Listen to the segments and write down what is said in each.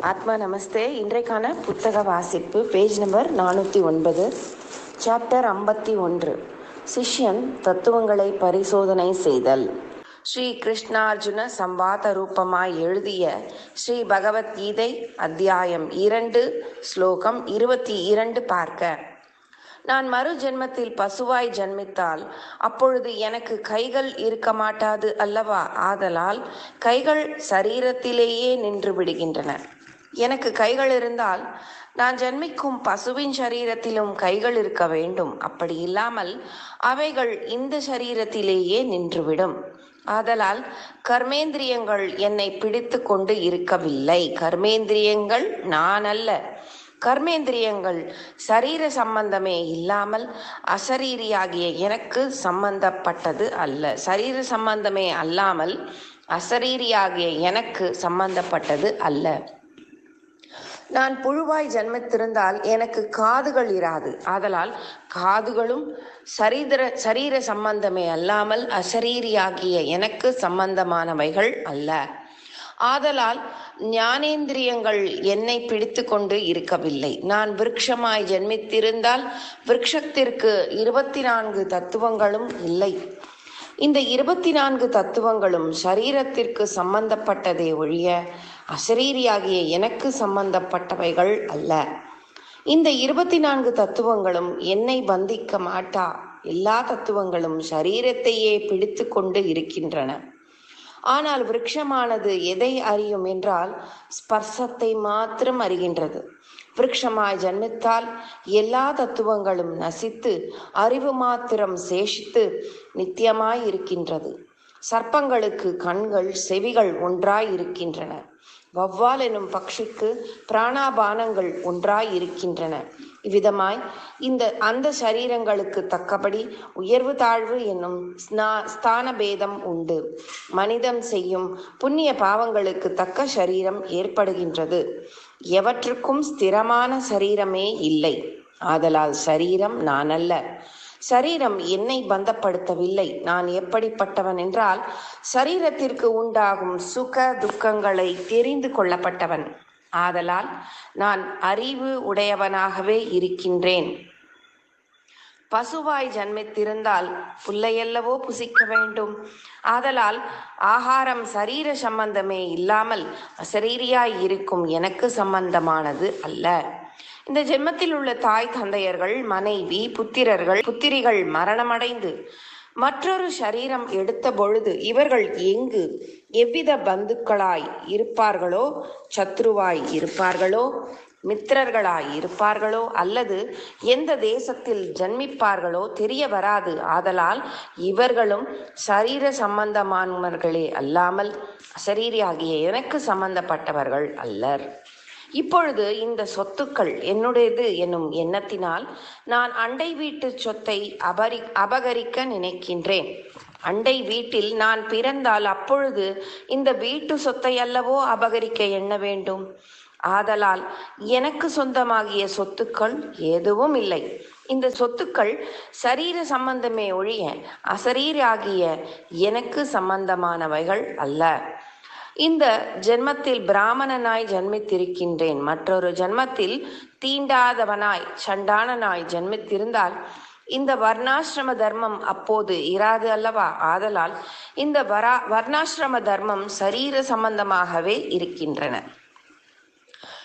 ஆத்மா நமஸ்தே. இன்றைக்கான புத்தக வாசிப்பு பேஜ் நம்பர் நானூற்றி ஒன்பது சாப்டர் ஐம்பத்தி ஒன்று. சிஷ்யன் தத்துவங்களை பரிசோதனை செய்தல். ஸ்ரீ கிருஷ்ணார்ஜுன சம்பாத ரூபமாய் எழுதிய ஸ்ரீ பகவத்கீதை அத்தியாயம் இரண்டு ஸ்லோகம் இருபத்தி இரண்டு பார்க்க. நான் மறு ஜென்மத்தில் பசுவாய் ஜன்மித்தால் அப்பொழுது எனக்கு கைகள் இருக்க மாட்டாது அல்லவா? ஆதலால் கைகள் சரீரத்திலேயே நின்று விடுகின்றன. எனக்கு கைகள் இருந்தால் நான் ஜன்மிக்கும் பசுவின் சரீரத்திலும் கைகள் இருக்க வேண்டும். அப்படி இல்லாமல் அவைகள் இந்த சரீரத்திலேயே நின்றுவிடும். ஆதலால் கர்மேந்திரியங்கள் என்னை பிடித்து கொண்டு இருக்கவில்லை. கர்மேந்திரியங்கள் நான் அல்ல கர்மேந்திரியங்கள் சரீர சம்பந்தமே இல்லாமல் அசரீரியாகிய எனக்கு சம்பந்தப்பட்டது அல்ல. சரீர சம்பந்தமே அல்லாமல் அசரீரியாகிய எனக்கு சம்பந்தப்பட்டது அல்ல. நான் புழுவாய் ஜன்மித்திருந்தால் எனக்கு காதுகள் இராது. ஆதலால் காதுகளும் சரீர சரீர சம்பந்தமே அல்லாமல் அசரீரியாகிய எனக்கு சம்பந்தமானவைகள் அல்ல. ஆதலால் ஞானேந்திரியங்கள் என்னை பிடித்து கொண்டு இருக்கவில்லை. நான் விருட்சமாய் ஜென்மித்திருந்தால் விருட்சத்திற்கு இருபத்தி நான்கு தத்துவங்களும் இல்லை. இந்த இருபத்தி நான்கு தத்துவங்களும் சரீரத்திற்கு சம்பந்தப்பட்டதே ஒழிய அசரீரியாகிய எனக்கு சம்பந்தப்பட்டவைகள் அல்ல. இந்த இருபத்தி நான்கு தத்துவங்களும் என்னை பந்திக்க மாட்டா. எல்லா தத்துவங்களும் சரீரத்தையே பிடித்து கொண்டு இருக்கின்றன. ஆனால் விரக்ஷமானது எதை அறியும் என்றால் ஸ்பர்சத்தை மாத்திரம் அறிகின்றது. விரக்ஷமாய் ஜன்மித்தால் எல்லா தத்துவங்களும் நசித்து அறிவு மாத்திரம் சேஷித்து நித்தியமாய் இருக்கின்றது. சர்ப்பங்களுக்கு கண்கள் செவிகள் ஒன்றாய் இருக்கின்றன. வவ்வால் எனும் பக்ஷிக்கு பிராணாபானங்கள் ஒன்றாய் இருக்கின்றன இவ்விதமாய் இந்த அந்த சரீரங்களுக்கு தக்கபடி உயர்வு தாழ்வு என்னும் ஸ்தான பேதம் உண்டு. மனிதம் செய்யும் புண்ணிய பாவங்களுக்கு தக்க சரீரம் ஏற்படுகின்றது. எவற்றுக்கும் ஸ்திரமான சரீரமே இல்லை. ஆதலால் சரீரம் நான் அல்ல சரீரம் என்னை பந்தப்படுத்தவில்லை. நான் எப்படிப்பட்டவன் என்றால் சரீரத்திற்கு உண்டாகும் சுக துக்கங்களை தெரிந்து கொள்ளப்பட்டவன். ஆதலால் நான் அறிவு உடையவனாகவே இருக்கின்றேன். பசுவாய் ஜன்மித்திருந்தால் புல்லையல்லவோ புசிக்க வேண்டும். ஆதலால் ஆகாரம் சரீர சம்பந்தமே இல்லாமல் அசரீரியாய் இருக்கும் எனக்கு சம்பந்தமானது அல்ல. இந்த ஜென்மத்தில் உள்ள தாய் தந்தையர்கள் மனைவி புத்திரர்கள் புத்திரிகள் மரணமடைந்து மற்றொரு சரீரம் எடுத்த பொழுது இவர்கள் எங்கு எவ்வித பந்துக்களாய் இருப்பார்களோ சத்ருவாய் இருப்பார்களோ மித்திரர்களாய் இருப்பார்களோ அல்லது எந்த தேசத்தில் ஜன்மிப்பார்களோ தெரிய வராது. ஆதலால் இவர்களும் சரீர சம்பந்தமானவர்களே அல்லாமல் சரீரியாகிய எனக்கு சம்பந்தப்பட்டவர்கள் அல்லர். இப்பொழுது இந்த சொத்துக்கள் என்னுடையது என்னும் எண்ணத்தினால் நான் அண்டை வீட்டு சொத்தை அபரி அபகரிக்க நினைக்கின்றேன். அண்டை வீட்டில் நான் பிறந்தால் அப்பொழுது இந்த வீட்டு சொத்தை அல்லவோ அபகரிக்க எண்ண வேண்டும். ஆதலால் எனக்கு சொந்தமாகிய சொத்துக்கள் எதுவும் இல்லை. இந்த சொத்துக்கள் சரீர சம்பந்தமே ஒழிய அசரீராகிய எனக்கு சம்பந்தமானவைகள் அல்ல. இந்த ஜென்மத்தில் பிராமணனாய் ஜன்மித்திருக்கின்றேன். மற்றொரு ஜென்மத்தில் தீண்டாதவனாய் சண்டானனாய் ஜென்மித்திருந்தால் இந்த வர்ணாசிரம தர்மம் அப்போது இராது அல்லவா? ஆதலால் இந்த வரா வர்ணாசிரம தர்மம் சரீர சம்பந்தமாகவே இருக்கின்றன.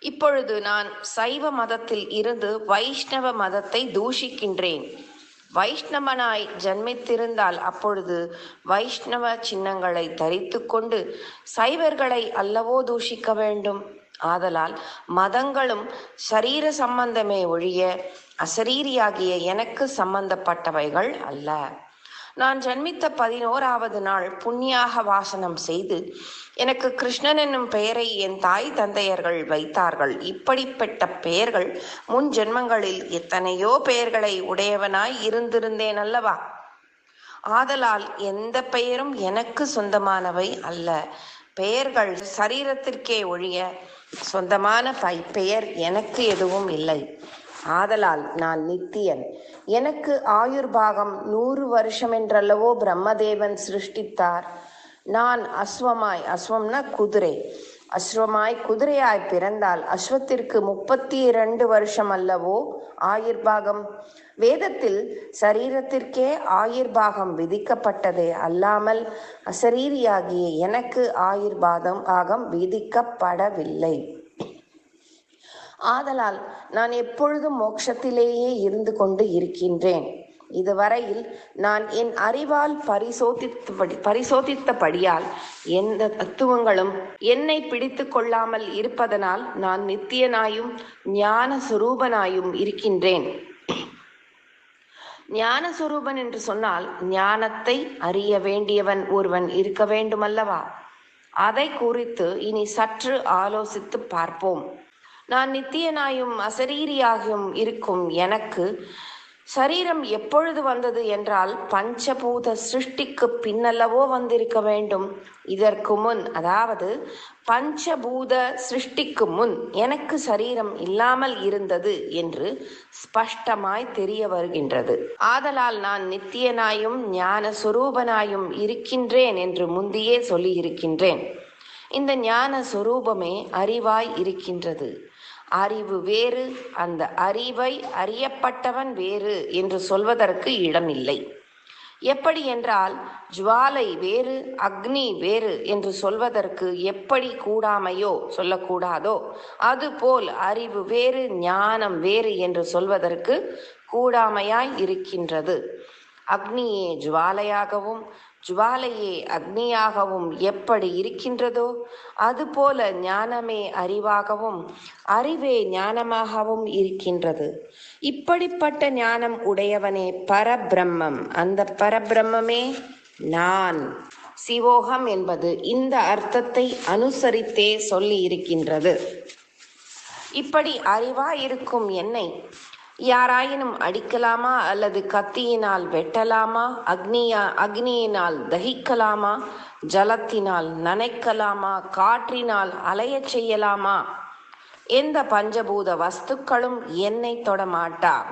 இப்பொழுது நான் சைவ மதத்தில் இருந்து வைஷ்ணவ மதத்தை தூஷிக்கின்றேன். வைஷ்ணவனாய் ஜன்மித்திருந்தால் அப்பொழுது வைஷ்ணவ சின்னங்களை தரித்து கொண்டு சைவர்களை அல்லவோ தூஷிக்க வேண்டும். ஆதலால் மதங்களும் சரீர சம்பந்தமே ஒழிய அசரீரியாகிய எனக்கு சம்பந்தப்பட்டவைகள் அல்ல. நான் ஜன்மித்த பதினோராவது நாள் புண்ணியாக வாசனம் செய்து எனக்கு கிருஷ்ணன் என்னும் பெயரை என் தாய் தந்தையர்கள் வைத்தார்கள். இப்படிப்பட்ட பெயர்கள் முன் ஜென்மங்களில் எத்தனையோ பெயர்களை உடையவனாய் இருந்திருந்தேன் அல்லவா? ஆதலால் எந்த பெயரும் எனக்கு சொந்தமானவை அல்ல. பெயர்கள் சரீரத்திற்கே ஒழிய சொந்தமான பை பெயர் எனக்கு எதுவும் இல்லை. ஆதலால் நான் நித்தியன். எனக்கு ஆயுர்பாகம் நூறு வருஷம் என்றல்லவோ பிரம்மதேவன் சிருஷ்டித்தார். நான் அஸ்வமாய் அஸ்வம்னா குதிரை. அஸ்வமாய் குதிரையாய் பிறந்தால் அஸ்வத்திற்கு முப்பத்தி இரண்டு வருஷம் அல்லவோ ஆயுர்பாகம். வேதத்தில் சரீரத்திற்கே ஆயுர்பாகம் விதிக்கப்பட்டதே அல்லாமல் அசரீரியாகிய எனக்கு ஆயுர்பாதம் ஆகம் விதிக்கப்படவில்லை. ஆதலால் நான் எப்பொழுதும் மோட்சத்திலேயே இருந்து கொண்டு இருக்கின்றேன். இதுவரையில் நான் என் அறிவால் பரிசோதித்தபடி பரிசோதித்தபடியால் எந்த தத்துவங்களும் என்னை பிடித்து கொள்ளாமல் இருப்பதனால் நான் நித்தியனாயும் ஞான சுரூபனாயும் இருக்கின்றேன். ஞான சுரூபன் என்று சொன்னால் ஞானத்தை அறிய வேண்டியவன் ஒருவன் இருக்க வேண்டுமல்லவா? அதை குறித்து இனி சற்று ஆலோசித்து பார்ப்போம். நான் நித்தியனாயும் அசரீரியாகியும் இருக்கும் எனக்கு சரீரம் எப்பொழுது வந்தது என்றால் பஞ்சபூத சிருஷ்டிக்கு பின்னல்லவோ வந்திருக்க வேண்டும். இதற்கு முன் அதாவது பஞ்சபூத சிருஷ்டிக்கு முன் எனக்கு சரீரம் இல்லாமல் இருந்தது என்று ஸ்பஷ்டமாய் தெரிய வருகின்றது. ஆதலால் நான் நித்தியனாயும் ஞான சுரூபனாயும் இருக்கின்றேன் என்று முந்தியே சொல்லியிருக்கின்றேன். இந்த ஞான சுரூபமே அறிவாய் இருக்கின்றது. அறிவு வேறு அந்த அறிவை அறியப்பட்டவன் வேறு என்று சொல்வதற்கு இடமில்லை. எப்படி என்றால் ஜுவாலை வேறு அக்னி வேறு என்று சொல்வதற்கு எப்படி கூடாமையோ சொல்லக்கூடாதோ அதுபோல் அறிவு வேறு ஞானம் வேறு என்று சொல்வதற்கு கூடாமையாய் இருக்கின்றது. அக்னியே ஜுவாலையாகவும் ஜுவாலையே அக்னியாகவும் எப்படி இருக்கின்றதோ அதுபோல ஞானமே அறிவாகவும் அறிவே ஞானமாகவும் இருக்கின்றது. இப்படிப்பட்ட ஞானம் உடையவனே பரபிரம்மம். அந்த பரபிரம்மே நான். சிவோகம் என்பது இந்த அர்த்தத்தை அனுசரித்தே சொல்லி இருக்கின்றது. இப்படி அறிவாய் இருக்கும் என்னை யாராயினும் அடிக்கலாமா அல்லது கத்தியினால் வெட்டலாமா? அக்னியா அக்னியினால் தகிக்கலாமா? ஜலத்தினால் நனைக்கலாமா? காற்றினால் அலையச் செய்யலாமா? எந்த பஞ்சபூத வஸ்துக்களும் என்னை தொடமாட்டா?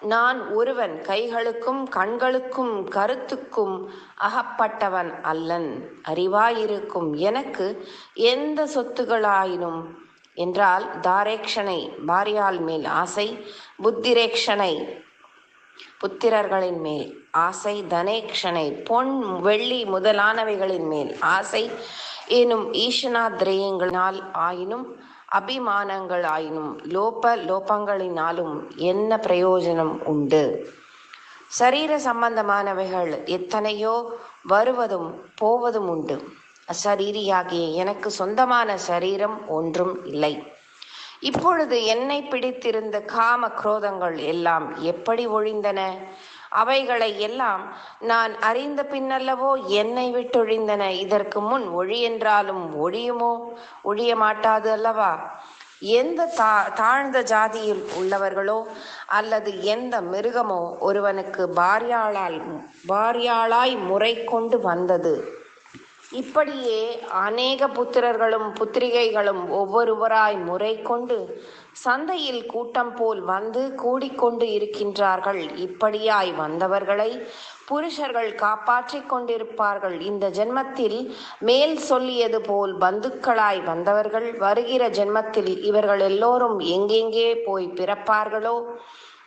நான் ஒருவன் கைகளுக்கும் கண்களுக்கும் கருத்துக்கும் அகப்பட்டவன் அல்லன். அறிவாயிருக்கும் எனக்கு எந்த சொத்துகளாயினும் என்றால் தாரேக்ஷனை பாரியால் மேல் ஆசை புத்திரேக்ஷனை புத்திரர்களின் மேல் ஆசை தனேக்ஷனை பொன் வெள்ளி முதலானவைகளின் மேல் ஆசை எனும் ஈஷனாத்ரேயங்களினால் ஆயினும் அபிமானங்கள் ஆயினும் லோப லோபங்களினாலும் என்ன பிரயோஜனம் உண்டு? சரீர சம்பந்தமானவைகள் எத்தனையோ வருவதும் போவதும் உண்டு. அசரீரியாகிய எனக்கு சொந்தமான சரீரம் ஒன்றும் இல்லை. இப்பொழுது என்னை பிடித்திருந்த காம குரோதங்கள் எல்லாம் எப்படி ஒழிந்தன? அவைகளை எல்லாம் நான் அறிந்த பின்னல்லவோ என்னை விட்டொழிந்தன? இதற்கு முன் ஒழி என்றாலும் ஒழியுமோ? ஒழிய மாட்டாது அல்லவா? எந்த தா தாழ்ந்த ஜாதியில் உள்ளவர்களோ அல்லது எந்த மிருகமோ ஒருவனுக்கு பாரியாளால் பாரியாளாய் முறை கொண்டு வந்தது. இப்படியே அநேக புத்திரர்களும் புத்திரிகைகளும் ஒவ்வொருவராய் முறை கொண்டு சந்தையில் கூட்டம் போல் வந்து கூடிக்கொண்டு இருக்கின்றார்கள். இப்படியாய் வந்தவர்களை புருஷர்கள் காப்பாற்றிக் கொண்டிருப்பார்கள். இந்த ஜென்மத்தில் மேல் சொல்லியது போல் பந்துக்களாய் வந்தவர்கள் வருகிற ஜென்மத்தில் இவர்கள் எல்லோரும் எங்கெங்கே போய் பிறப்பார்களோ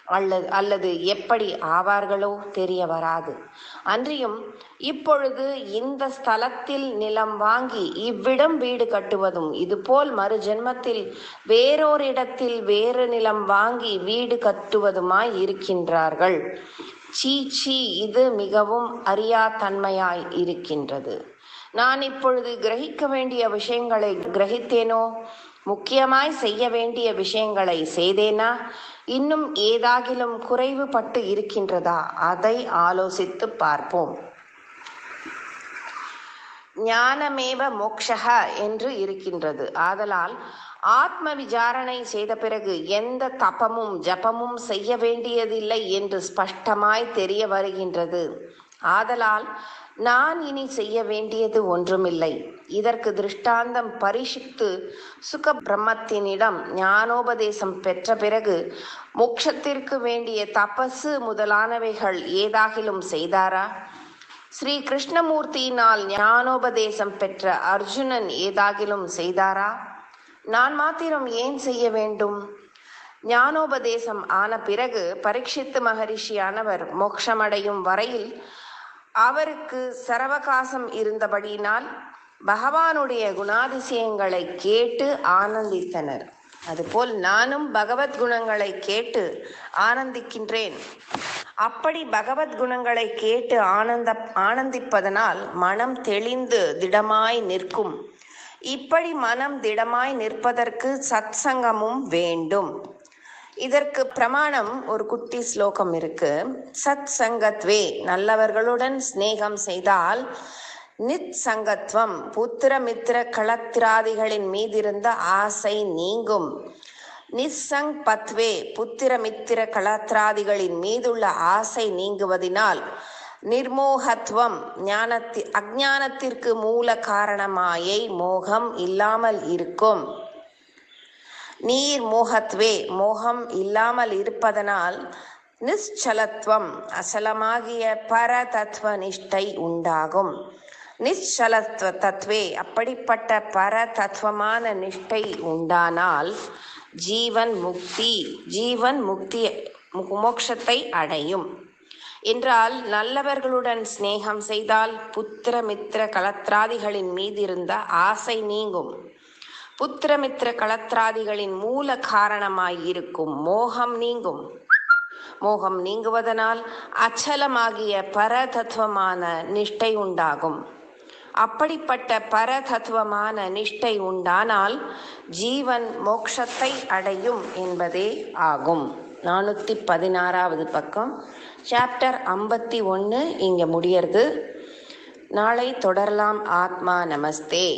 அல்லது அல்லது எப்படி ஆவார்களோ தெரிய வராது. அன்றியும் இப்பொழுது இந்த ஸ்தலத்தில் நிலம் வாங்கி இவ்விடம் வீடு கட்டுவதும் இதுபோல் மறு ஜென்மத்தில் வேறோரிடத்தில் வேறு நிலம் வாங்கி வீடு கட்டுவதுமாய் இருக்கின்றார்கள். சீ சீ இது மிகவும் அறியாத்தன்மையாய் இருக்கின்றது. நான் இப்பொழுது கிரகிக்க வேண்டிய விஷயங்களை கிரகித்தேனோ? முக்கியமாய் செய்ய வேண்டிய விஷயங்களை செய்தேனா? இன்னும் ஏதாகிலும் குறைவுபட்டு இருக்கின்றதா? அதை ஆலோசித்து பார்ப்போம். ஞானமேவ மோக்ஷக என்று இருக்கின்றது. ஆதலால் ஆத்ம விசாரணை செய்த பிறகு எந்த தபமும் ஜபமும் செய்ய வேண்டியதில்லை என்று ஸ்பஷ்டமாய் தெரிய வருகின்றது. ஆதலால் நான் இனி செய்ய வேண்டியது ஒன்றுமில்லை. இதற்கு திருஷ்டாந்தம் பரிசித்து சுக பிரம்மத்தினிடம் ஞானோபதேசம் பெற்ற பிறகு மோட்சத்திற்கு வேண்டிய தபசு முதலானவைகள் ஏதாகிலும் செய்தாரா? ஸ்ரீ கிருஷ்ணமூர்த்தியினால் ஞானோபதேசம் பெற்ற அர்ஜுனன் ஏதாகிலும் செய்தாரா? நான் மாத்திரம் ஏன் செய்ய வேண்டும்? ஞானோபதேசம் ஆன பிறகு பரீட்சித்து மகரிஷியானவர் மோட்சமடையும் வரையில் அவருக்கு சரவகாசம் இருந்தபடியினால் பகவானுடைய குணாதிசயங்களை கேட்டு ஆனந்தித்தனர். அதுபோல் நானும் பகவத் குணங்களை கேட்டு ஆனந்திக்கின்றேன். அப்படி பகவத் குணங்களை கேட்டு ஆனந்த ஆனந்திப்பதனால் மனம் தெளிந்து திடமாய் நிற்கும். இப்படி மனம் திடமாய் நிற்பதற்கு சத் சங்கமும் வேண்டும். இதற்கு பிரமாணம் ஒரு குட்டி ஸ்லோகம் இருக்கு. சத் சங்கத்வே நல்லவர்களுடன் சிநேகம் செய்தால் நித் சங்கத்வம் புத்திர மித்திர களத்திராதிகளின் மீதிருந்த ஆசை நீங்கும். நிசங் பத்வே புத்திர மித்திர களத்திராதிகளின் மீதுள்ள ஆசை நீங்குவதினால் நிர்மோகத்துவம் ஞானத்தி அஜானத்திற்கு மூல காரணமாயை மோகம் இல்லாமல் இருக்கும். நீர் மோகத்வே மோகம் இல்லாமல் இருப்பதனால் நிச்சலத்துவம் அசலமாகிய பர தத்துவ நிஷ்டை உண்டாகும். நிశ్చலத்துவ தத்துவே அப்படிப்பட்ட பர தத்துவமான நிஷ்டை உண்டானால் ஜீவன் முக்தி ஜீவன் முக்தி மோட்சத்தை அடையும். என்றால் நல்லவர்களுடன் சிநேகம் செய்தால் புத்திரமித்திர கலத்ராதிகளின் களத்ராதிகளின் மீதிருந்த ஆசை நீங்கும். புத்திரமித்திர களத்ராதிகளின் மூல காரணமாயிருக்கும் மோகம் நீங்கும். மோகம் நீங்குவதனால் அச்சலமாகிய பரதத்துவமான நிஷ்டை உண்டாகும். அப்படிப்பட்ட பரதத்துவமான நிஷ்டை உண்டானால் ஜீவன் மோக்ஷத்தை அடையும் என்பதே ஆகும். நானூற்றி பதினாறாவது பக்கம். சாப்டர் ஐம்பத்தி ஒன்று இங்கே முடியறது. நாளை தொடரலாம். ஆத்மா நமஸ்தே.